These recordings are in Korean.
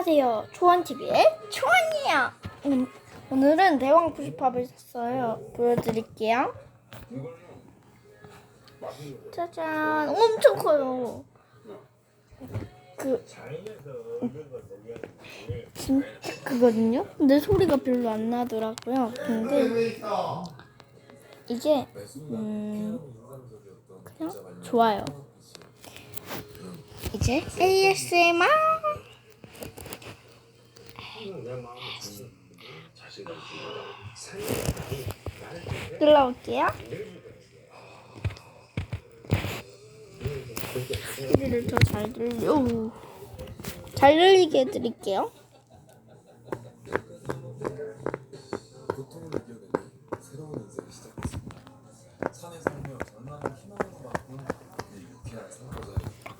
안녕하세요. 초원TV의 초원이에요. 음, 오늘은 대왕 부시팝을 샀어요. 보여드릴게요. 짜잔, 엄청 커요. 그 진짜 크거든요. 근데 소리가 별로 안 나더라고요. 근데 이게 음 그냥 좋아요. 이제 ASMR 눌러볼게요. 소리를 더 잘 들려. 잘 들리게 해드릴게요.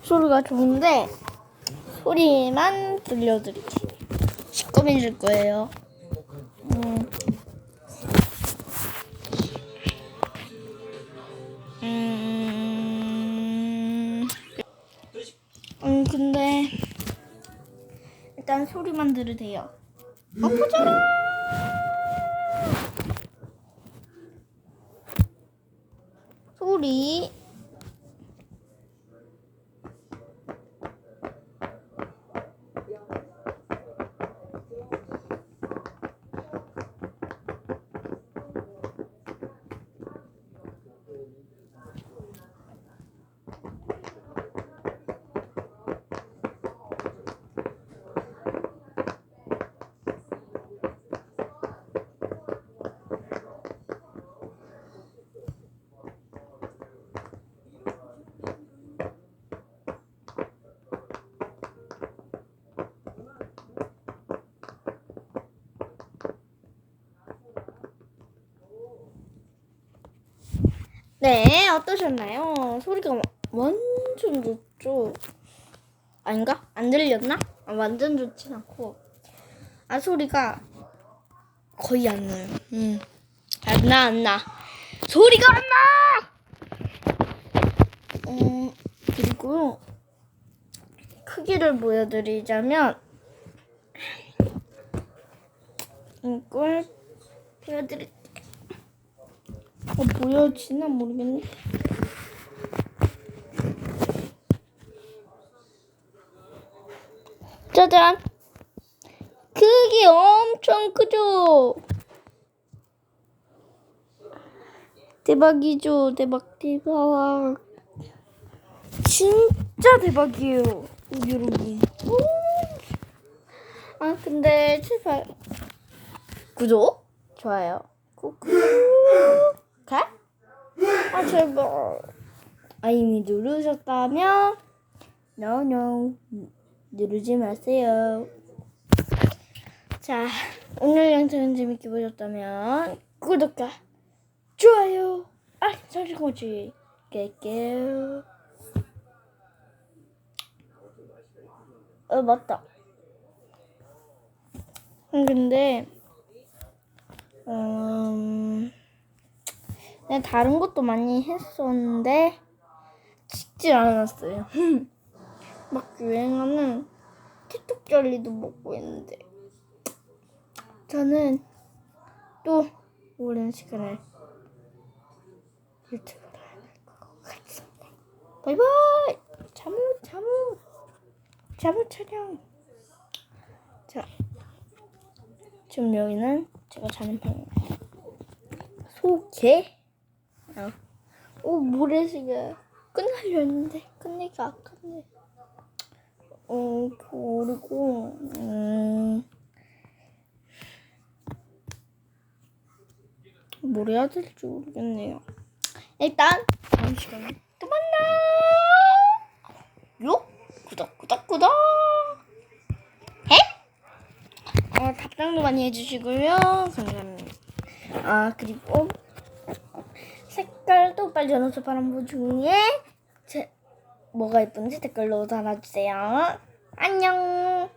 소리가 좋은데 소리만 들려드릴게요. 시꺼매질 거예요. 음. 음. 음 근데 일단 소리만 들으세요. 어 보자라. 소리 네, 어떠셨나요? 소리가 와- 완전 좋죠? 아닌가? 안 들렸나? 아, 완전 좋진 않고. 아, 소리가 거의 안 나요. 음. 안 나, 안 나. 소리가 안 나! 음, 그리고 크기를 보여드리자면, 이걸 보여드릴게요. 어, 보여지나 모르겠네. 짜잔! 크기 엄청 크죠? 대박이죠? 대박, 대박. 진짜 대박이에요. 여러분. 우! 아, 근데 제발. 구독? 좋아요. 꾹꾹. 가? 아 제발 아 이미 누르셨다면 no 누르지 마세요. 자 오늘 영상은 재밌게 보셨다면 구독과 좋아요. 알림 설정까지. 깰게요. 어 맞다. 음, 근데 음 내가 다른 것도 많이 했었는데 찍질 않았어요. 막 유행하는 틱톡 젤리도 먹고 있는데 저는 또 오랜 시간을 유튜브를 할것 같습니다. 바이바이. 잠옷 잠옷 잠옷 촬영. 자 지금 여기는 제가 자는 방입니다. 소개. 어. 오 모래시계 끝나려 했는데 끝내기 아깝네. 어 그리고 음. 뭘 해야 될지 모르겠네요. 일단 다음 시간에 또 만나. 요 구독 구독 구독. 해? 어 답장도 많이 해주시고요. 감사합니다. 아 그리고 빨리 전화서 바람보 중에 제 뭐가 예쁜지 댓글로 달아주세요. 안녕.